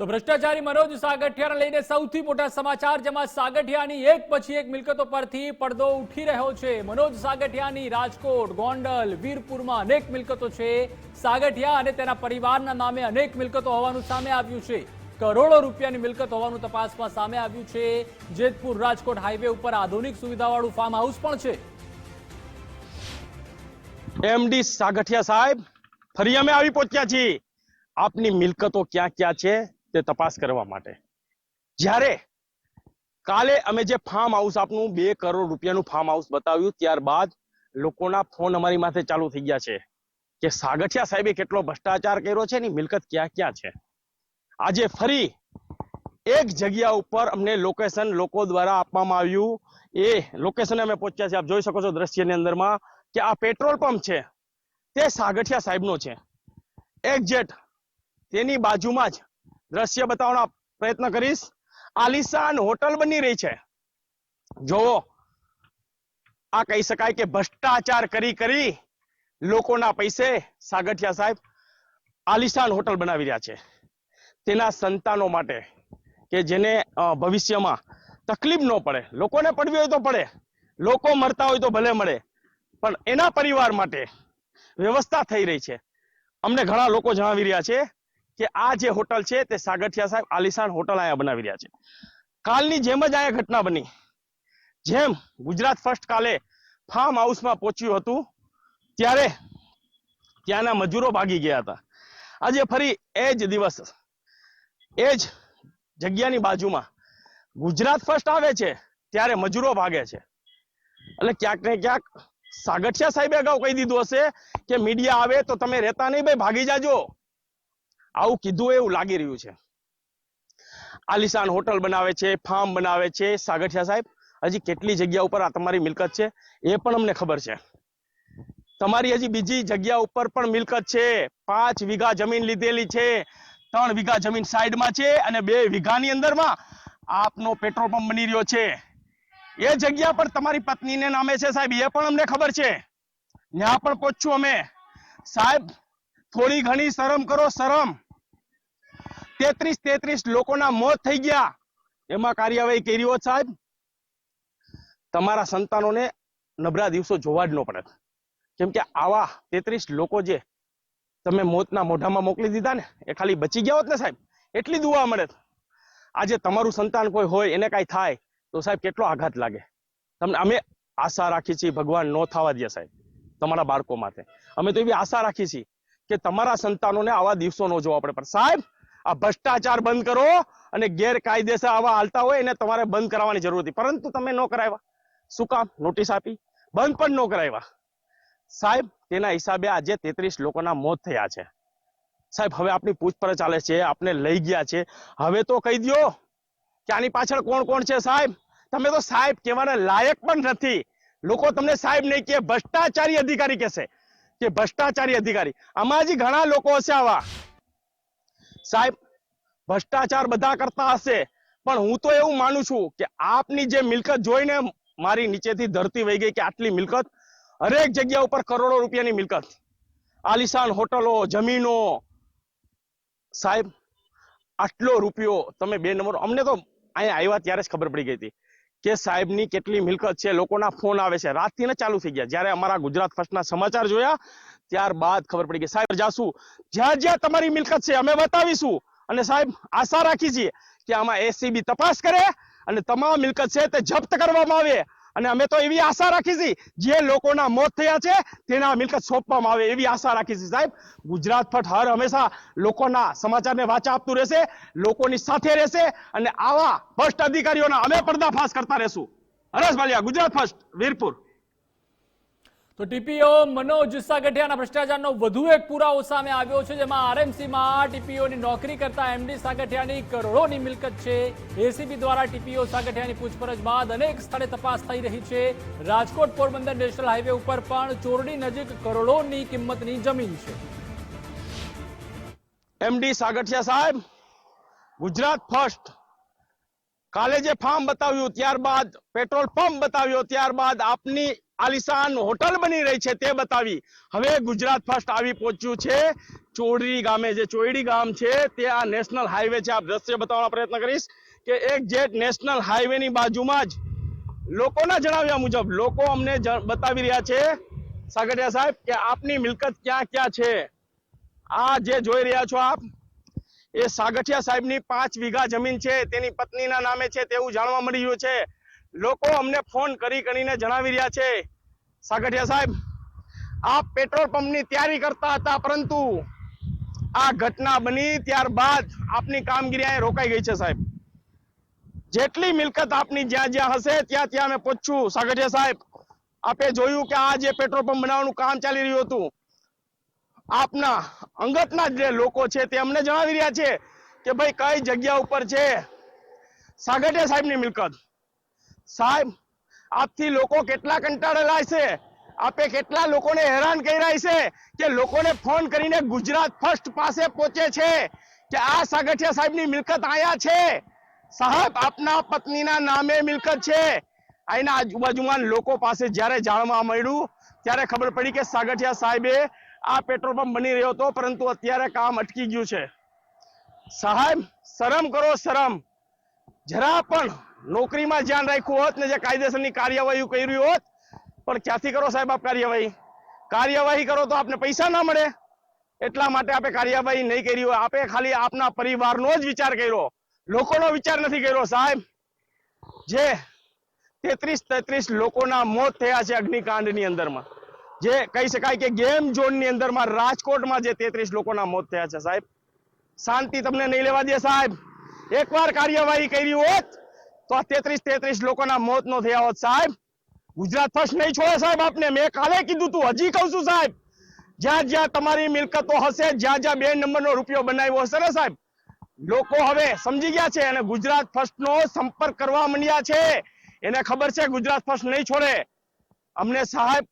તો ભ્રષ્ટાચારી મનોજ સાગઠિયાને લઈને સૌથી મોટા સમાચાર, જેમાં સાગઠિયાની એક પછી એક મિલકતો પરથી પડદો ઉઠી રહ્યો છે. મનોજ સાગઠિયાની રાજકોટ, ગોંડલ, વીરપુરમાં અનેક મિલકતો છે. સાગઠિયા અને તેના પરિવારના નામે અનેક મિલકતો હોવાનું સામે આવ્યું છે. કરોડો રૂપિયાની મિલકત હોવાનું તપાસમાં સામે આવ્યું છે. જેતપુર રાજકોટ હાઈવે ઉપર આધુનિક સુવિધાવાળું ફાર્મ હાઉસ પણ છે. એમડી સાગઠિયા સાહેબ, ફરી અમે આવી પહોંચ્યા છીએ. આપની મિલકતો ક્યાં ક્યાં છે? તે તપાસ કરવા માટે. જ્યારે કાલે અમે જે ફાર્મ હાઉસ આપનું બે કરોડ રૂપિયાનું ફાર્મ હાઉસ બતાવ્યું, ત્યારબાદ લોકોના ફોન અમારી માથે ચાલુ થઈ ગયા છે કે સાગઠિયા સાહેબે કેટલો ભ્રષ્ટાચાર કર્યો છે ની, મિલકત ક્યાં ક્યાં છે? આજે ફરી એક જગ્યા ઉપર અમને લોકેશન લોકો દ્વારા આપવામાં આવ્યું. એ લોકેશન અમે પહોંચ્યા છે આપ જોઈ શકો છો દ્રશ્યની અંદરમાં કે આ પેટ્રોલ પંપ છે, તે સાગઠિયા સાહેબનો છે. એક્ઝેટ તેની બાજુમાં જ દ્રશ્ય બતાવવાનો પ્રયત્ન કરીશ. આલિશાન હોટલ બની રહી છે. જોવો. આ કહી શકાય કે ભ્રષ્ટાચાર કરી કરી લોકોના પૈસે સાગઠિયા સાહેબ આલિશાન હોટલ બનાવી રહ્યા છે. તેના સંતાનો માટે કે જેને ભવિષ્યમાં તકલીફ ન પડે, લોકોને પડવી હોય તો પડે, લોકો મરતા હોય તો ભલે મળે પણ એના પરિવાર માટે વ્યવસ્થા થઈ રહી છે. અમને ઘણા લોકો જણાવી રહ્યા છે કે આ જે હોટલ છે તે સાગઠિયા સાહેબ આલિશાન હોટલ અહીંયા બનાવી રહ્યા છે. કાલની જેમ જ અહીંયા ઘટના બની. જેમ ગુજરાત ફર્સ્ટ કાલે ફાર્મ હાઉસમાં પહોંચ્યું હતું, ત્યારે ત્યાંના મજૂરો ભાગી ગયા હતા. આજે ફરી એ જ દિવસ, એ જ જગ્યાની બાજુમાં ગુજરાત ફર્સ્ટ આવે છે, ત્યારે મજૂરો ભાગે છે. એટલે ક્યાંક ને ક્યાંક સાગઠિયા સાહેબે અગાઉ કહી દીધું હશે કે મીડિયા આવે તો તમે રહેતા નહીં, ભાઈ ભાગી જાજો. આવું કીધું એવું લાગી રહ્યું છે. આલિશાન હોટલ બનાવે છે, ફાર્મ બનાવે છે, સાગઠિયા સાહેબ, હજી કેટલી જગ્યા ઉપર આ તમારી મિલકત છે એ પણ અમને ખબર છે. તમારી હજી બીજી જગ્યા ઉપર પણ મિલકત છે. પાંચ વીઘા જમીન લીધેલી છે. ત્રણ વીઘા જમીન સાઈડમાં છે અને બે વીઘાની અંદરમાં આપનો પેટ્રોલ પંપ બની રહ્યો છે. એ જગ્યા પર તમારી પત્નીને નામે છે સાહેબ, એ પણ અમને ખબર છે. ત્યાં પણ પહોંચશું અમે. સાહેબ, થોડી ઘણી શરમ કરો, શરમ. તેત્રીસ તેત્રીસ લોકોના મોત થઈ ગયા. એમાં કાર્યવાહી કરી હોત સાહેબ. તમારા સંતાનોને નબળા દિવસો જોવા જ ન પડે. કેમ કે આવા તેત્રીસ લોકો જે તમે મોતના મોઢામાં મોકલી દીધા ને, એ ખાલી બચી ગયા હોત ને સાહેબ. એટલી દુવા મળે. આજે તમારું સંતાન કોઈ હોય, એને કાંઈ થાય, તો સાહેબ કેટલો આઘાત લાગે. તમને અમે આશા રાખી છીએ ભગવાન નો થવા દે સાહેબ, તમારા બાળકો માટે. અમે તો એવી આશા રાખી છીએ કે તમારા સંતાનોને આવા દિવસો ન જોવા પડે. પણ સાહેબ આ ભ્રષ્ટાચાર બંધ કરો અને ગેરકાયદેસર આવા હાલતા હોય એને તમારે બંધ કરાવવાની જરૂર હતી. પરંતુ તમે ન કરાવ્યા. શું કામ? નોટિસ આપી. બંધ પણ ન કરાવ્યા. સાહેબ, તેના હિસાબે આજે તેત્રીસ લોકોના મોત થયા છે. સાહેબ, હવે આપની પૂછપરછ ચાલે છે, આપને લઈ ગયા છે. હવે તો કહી દ્યો કે આની પાછળ કોણ કોણ છે સાહેબ? તમે તો સાહેબ કહેવાના લાયક પણ નથી. લોકો તમને સાહેબ નહીં કે ભ્રષ્ટાચારી અધિકારી કહેશે. કે ભ્રષ્ટાચારી અધિકારી. આમાં ઘણા લોકો હશે આવા. સાહેબ, ભ્રષ્ટાચાર બધા કરતા હશે. પણ હું તો એવું માનું છું કે આપની જે મિલકત જોઈને મારી નીચેથી ધરતી વહી ગઈ કે આટલી મિલકત, હરેક જગ્યા ઉપર કરોડો રૂપિયાની મિલકત. આલિશાન હોટલો, જમીનો. સાહેબ, આટલો રૂપિયો તમે બે નંબર અમને તો અહીંયા આવ્યા ત્યારે જ ખબર પડી ગઈ હતી કે સાહેબની કેટલી મિલકત છે, લોકોના ફોન આવે છે. રાતથી ને ચાલુ થઈ ગયા. જ્યારે અમારા ગુજરાત ફર્સ્ટના સમાચાર જોયા ત્યારબાદ ખબર પડી કે સાહેબ જાશું જ્યાં જ્યાં તમારી મિલકત છે, અમે બતાવીશું. અને સાહેબ, આશા રાખી છીએ કે આમાં એસીબી તપાસ કરે અને તમામ મિલકત છે તે જપ્ત કરવામાં આવે. અને અમે તો એવી આશા રાખી છીએ જે લોકોના મોત થયા છે, તેના મિલકત સોંપવામાં આવે એવી આશા રાખી છીએ સાહેબ, ગુજરાત ફટ હર હંમેશા લોકોના સમાચારને વાચા આપતું રહેશે, લોકોની સાથે રહેશે અને આવા ભ્રષ્ટ અધિકારીઓના અમે પર્દાફાશ કરતા રહેશું. હરેશ ભાલિયા ગુજરાત ફર્સ્ટ વીરપુર. તો ટીપીઓ મનોજ સાગઠિયાના ભ્રષ્ટાચારનો વધુ એક પુરાવો સામે આવ્યો છે, જેમાં આરએમસીમાં ટીપીઓની નોકરી કરતા એમડી સાગઠિયાની કરોડોની મિલકત છે. એસીબી દ્વારા ટીપીઓ સાગઠિયાની પૂછપરછ બાદ અનેક સ્થળે તપાસ થઈ રહી છે. રાજકોટ પોરબંદર નેશનલ હાઈવે ઉપર પણ ચોરડી નજીક કરોડોની કિંમતની જમીન છે. એમડી સાગઠિયા સાહેબ, ગુજરાત ફર્સ્ટ. કાલે જે ફાર્મ બતાવ્યું, ત્યારબાદ, પેટ્રોલ પંપ બતાવ્યો, ત્યારબાદ આપની આલિશાન હોટલ બની રહી છે તે બતાવી. હવે ગુજરાત ફર્સ્ટ આવી પહોંચ્યું છે. ચોરડી ગામે જે ચોરડી ગામ છે, તે આ નેશનલ હાઈવે છે. આપ દ્રશ્ય બતાવવાનો પ્રયત્ન કરીશ કે એક જેટ નેશનલ હાઈવેની બાજુમાં જ લોકોના જણાવ્યા મુજબ, લોકો અમને બતાવી રહ્યા છે, સાગરિયા સાહેબ, કે આપની મિલકત ક્યાં ક્યાં છે? આ જે જોઈ રહ્યા છો આપ, એ સાગઠિયા સાહેબની પાંચ વીઘા જમીન છે. તેની પત્નીના નામે છે, તેવું જાણવા મળી રહ્યું છે. લોકો અમને ફોન કરી કરીને જણાવી રહ્યા છે. સાગઠિયા સાહેબ આપ પેટ્રોલ પંપની તૈયારી કરતા હતા, પરંતુ આ ઘટના બની ત્યારબાદ આપની કામગીરી અહીં રોકાઈ ગઈ છે, સાહેબ. જેટલી મિલકત આપની જ્યાં જ્યાં હશે, ત્યાં ત્યાં અમે પહોંચશું. સાગઠિયા સાહેબ, આપે જોયું કે આ જે પેટ્રોલ પંપ બનાવવાનું કામ ચાલી રહ્યું હતું, આપના અંગતના જે લોકો છે તે અમને જણાવી રહ્યા છે કે ભાઈ કઈ જગ્યા ઉપર છે સાગઠિયા સાહેબની મિલકત? સાહેબ, આપથી લોકો કેટલા કંટાળેલા છે? આપે કેટલા લોકોને હેરાન કર્યા છે કે લોકોને ફોન કરીને ગુજરાત ફર્સ્ટ પાસે પહોંચે છે? કે આ સાગઠિયા સાહેબની મિલકત આયા છે? સાહેબ, આપના પત્નીના નામે મિલકત છે. અહીંના આજુબાજુમાં લોકો પાસે જ્યારે જાણવા મળ્યું, ત્યારે ખબર પડી કે સાગઠિયા સાહેબે આ પેટ્રોલ પંપ બની રહ્યો હતો, પરંતુ અત્યારે કામ અટકી ગયું છે. સાહેબ, શરમ કરો, શરમ. જરા પણ નોકરીમાં ધ્યાન રાખ્યું હોત ને જે કાયદેસરની કાર્યવાહી કરી હોત, પણ ક્યાંથી કરો સાહેબ આપ કાર્યવાહી? કાર્યવાહી કરો તો આપને પૈસા ના મળે. એટલા માટે આપે કાર્યવાહી નહીં કરી હોય. આપે ખાલી આપના પરિવારનો જ વિચાર કર્યો. લોકોનો વિચાર નથી કર્યો સાહેબ. જે તેત્રીસ તેત્રીસ લોકોના મોત થયા છે અગ્નિકાંડની અંદરમાં. જે કહી શકાય કે ગેમ ઝોનની અંદરમાં રાજકોટમાં જે તેત્રીસ લોકોના મોત થયા છે સાહેબ. શાંતિ તમને નહીં લેવા દે સાહેબ. એકવાર કાર્યવાહી કરી હોત તો આ તેત્રીસ તેત્રીસ લોકોના મોત નો થયા હોત સાહેબ. ગુજરાત ફર્સ્ટ નહીં છોડે સાહેબ આપને. મેં કાલે કીધું તું, હજી કહું છું સાહેબ. જ્યાં જ્યાં તમારી મિલકતો હશે, જ્યાં જ્યાં બે નંબરનો રૂપિયો બનાવ્યો હશે ને સાહેબ. લોકો હવે સમજી ગયા છે અને ગુજરાત ફર્સ્ટ નો સંપર્ક કરવા માંડ્યા છે. એને ખબર છે ગુજરાત ફર્સ્ટ નહીં છોડે. અમને સાહેબ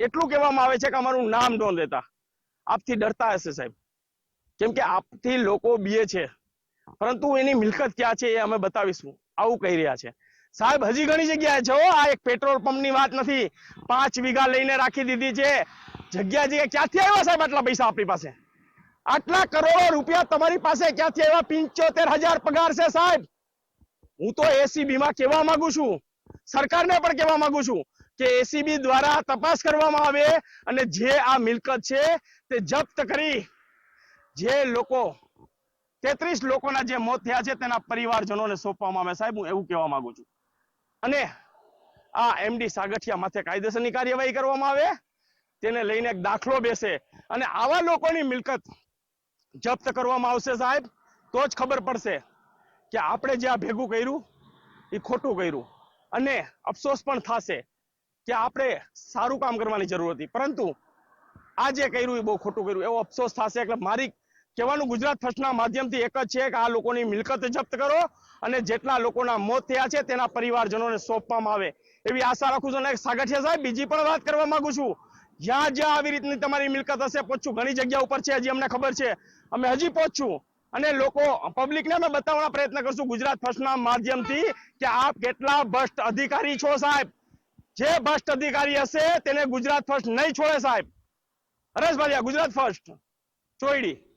એટલું કહેવામાં આવે છે કે અમારું નામ ન લેતા. આપથી ડરતા હશે સાહેબ. કેમ કે આપથી લોકો બીએ છે. પરંતુ એની મિલકત ક્યાં છે એ અમે બતાવીશું. આવું કહી રહ્યા છે. સાહેબ, હજી ઘણી જગ્યાએ છે આ એક પેટ્રોલ પંપની વાત નથી. પાંચ વીઘા લઈને રાખી દીધી છે. જગ્યા જગ્યા ક્યાંથી આવ્યા સાહેબ આટલા પૈસા આપણી પાસે? આટલા કરોડો રૂપિયા તમારી પાસે ક્યાંથી આવ્યા? પંચોતેર હજાર પગાર છે સાહેબ. હું તો એસીબી માં કહેવા માંગુ છું. સરકારને પણ કહેવા માંગુ છું કે એસીબી દ્વારા તપાસ કરવામાં આવે અને જે આ મિલકત છે તે જપ્ત કરી. જે લોકો તેત્રીસ લોકોના જે મોત થયા છે તેના પરિવારજનોને સોંપવામાં આવે સાહેબ, હું એવું કહેવા માંગુ છું. અને આ એમડી સાગઠિયા માથે કાયદેસરની કાર્યવાહી કરવામાં આવે, તેને લઈને એક દાખલો બેસે અને આવા લોકોની મિલકત જપ્ત કરવામાં આવશે સાહેબ, તો જ ખબર પડશે કે આપણે જે આ ભેગું કર્યું, એ ખોટું કર્યું. અને અફસોસ પણ થશે કે આપણે સારું કામ કરવાની જરૂર હતી. પરંતુ આ જે કર્યું એ બહુ ખોટું કર્યું. એવો અફસોસ થશે એટલે મારી કહેવાનું ગુજરાત ફર્સ્ટના માધ્યમથી એક જ છે કે આ લોકોની મિલકત જપ્ત કરો અને જેટલા લોકોના મોત થયા છે તેના પરિવારજનોને સોંપવામાં આવે. એવી આશા રાખું છું અને સાગઠિયા સાહેબ, બીજી પણ વાત કરવા માંગુ છું. જ્યાં જ્યાં આવી રીતની તમારી મિલકત હશે પહોંચું ઘણી જગ્યા ઉપર છે, હજી અમને ખબર છે. અમે હજી પહોંચશું અને લોકો, પબ્લિકને અમે બતાવવાનો પ્રયત્ન કરશું ગુજરાત ફર્સ્ટના માધ્યમથી કે આપ કેટલા ભ્રષ્ટ અધિકારી છો સાહેબ. જે ભ્રષ્ટ અધિકારી હશે તેને ગુજરાત ફર્સ્ટ નહીં છોડે સાહેબ. હરેશ ભાલિયા ગુજરાત ફર્સ્ટ ચોયડી.